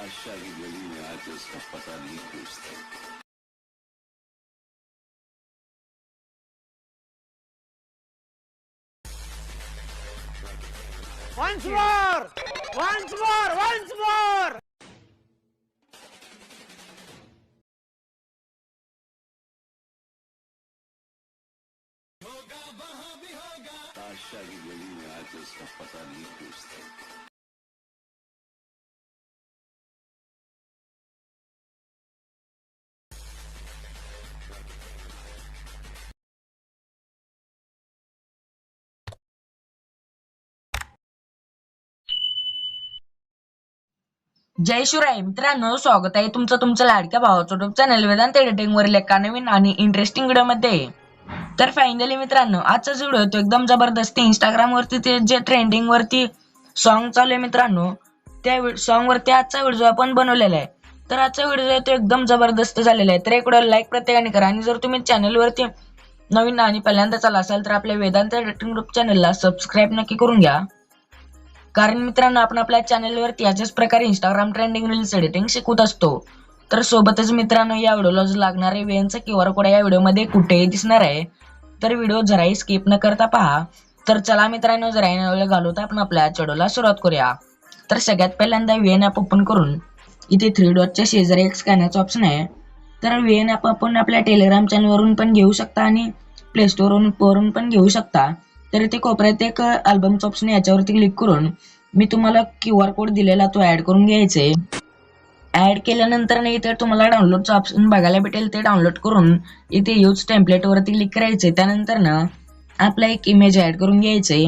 बादशाह की गली में आके उसका पता नहीं पूछते Once more! Once more! Once more! बादशाह की गली में आके उसका पता नहीं पूछते जय शिवराय. मित्रांनो स्वागत आहे तुमचं तुमचं लाडक्या भावाचं युट्यूब चॅनल वेदांत एडिटिंगवरील एका नवीन आणि इंटरेस्टिंग व्हिडिओमध्ये. तर फायनली मित्रांनो आजचा व्हिडिओ तो एकदम जबरदस्त. इंस्टाग्राम वरती ते जे ट्रेंडिंग वरती सॉन्ग चालू आहे मित्रांनो त्या सॉन्ग वरती आजचा व्हिडिओ आपण बनवलेला आहे. तर आजचा व्हिडिओ आहे तो एकदम जबरदस्त झालेला आहे. तर एक लाईक प्रत्येकाने करा आणि जर तुम्ही चॅनलवरती नवीन आणि पहिल्यांदा चाला असाल तर आपल्या वेदांत एडिटिंग ग्रुप चॅनलला सबस्क्राईब नक्की करून घ्या. कारण मित्रांनो आपण आपल्या चॅनलवरती याच्याच प्रकारे इंस्टाग्राम ट्रेंडिंग रील्स एडिटिंग शिकवत असतो. तर सोबतच मित्रांनो या व्हिडिओला जो लागणारे वेळांचा क्यू आर कोड या व्हिडिओमध्ये कुठेही दिसणार आहे. तर व्हिडिओ जराही स्किप न करता पहा. तर चला मित्रांनो जराही न वेळ घालवता आपण आपल्या व्हिडिओला सुरुवात करूया. तर सगळ्यात पहिल्यांदा व्हीएन ॲप ओपन करून इथे थ्री डॉटच्या शेजारी एक स्कॅनरचं ऑप्शन आहे. तर व्हीएन ॲप आपण आपल्या टेलिग्राम चॅनलवरून पण घेऊ शकता आणि प्ले स्टोरवरून वरून पण घेऊ शकता. तर ते कोपऱ्यात एक अल्बमचा ऑप्शन याच्यावरती क्लिक करून मी तुम्हाला क्यू आर कोड दिलेला तो ऍड करून घ्यायचे. ऍड केल्यानंतर नाही तर तुम्हाला डाउनलोडचं ऑप्शन बघायला भेटेल ते डाउनलोड करून इथे यूज टेम्पलेटवरती क्लिक करायचे. त्यानंतर ना आपला एक इमेज ऍड करून घ्यायचे.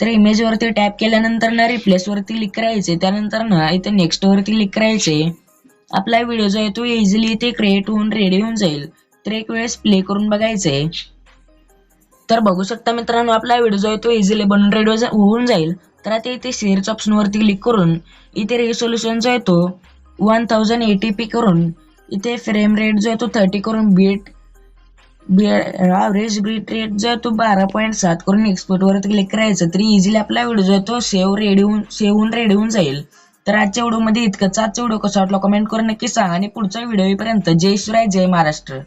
तर इमेज वरती टॅप केल्यानंतर ना रिप्लेस वरती क्लिक करायचे. त्यानंतर ना इथे नेक्स्ट वरती क्लिक करायचे. आपला व्हिडिओ जो आहे तो इझिली इथे क्रिएट होऊन रेडी होऊन जाईल. तर एक वेळेस प्ले करून बघायचे. तर बघू शकता मित्रांनो आपला व्हिडिओ जो आहे तो इझिली बनून रेडी होऊन जाईल. तर आता इथे शेअरच्या ऑप्शनवरती क्लिक करून इथे रेसोल्युशन जो आहे तो वन थाउजंड एटी पी करून इथे फ्रेम रेट जो आहे तो थर्टी करून बीट ॲव्हरेज बीट रेट जो आहे तो बारा पॉईंट सात करून एक्सपोर्टवरती क्लिक करायचं. तरी इझिली आपला व्हिडिओ जो आहे तो सेव्ह रेडी होऊन सेव्ह होऊन रेडी होऊन जाईल. तर आजच्या व्हिडिओमध्ये इतकंच. आजचा व्हिडिओ कसा वाटला कमेंट करून नक्की सांगा. आणि पुढच्या व्हिडिओपर्यंत जय शिवराय जय महाराष्ट्र.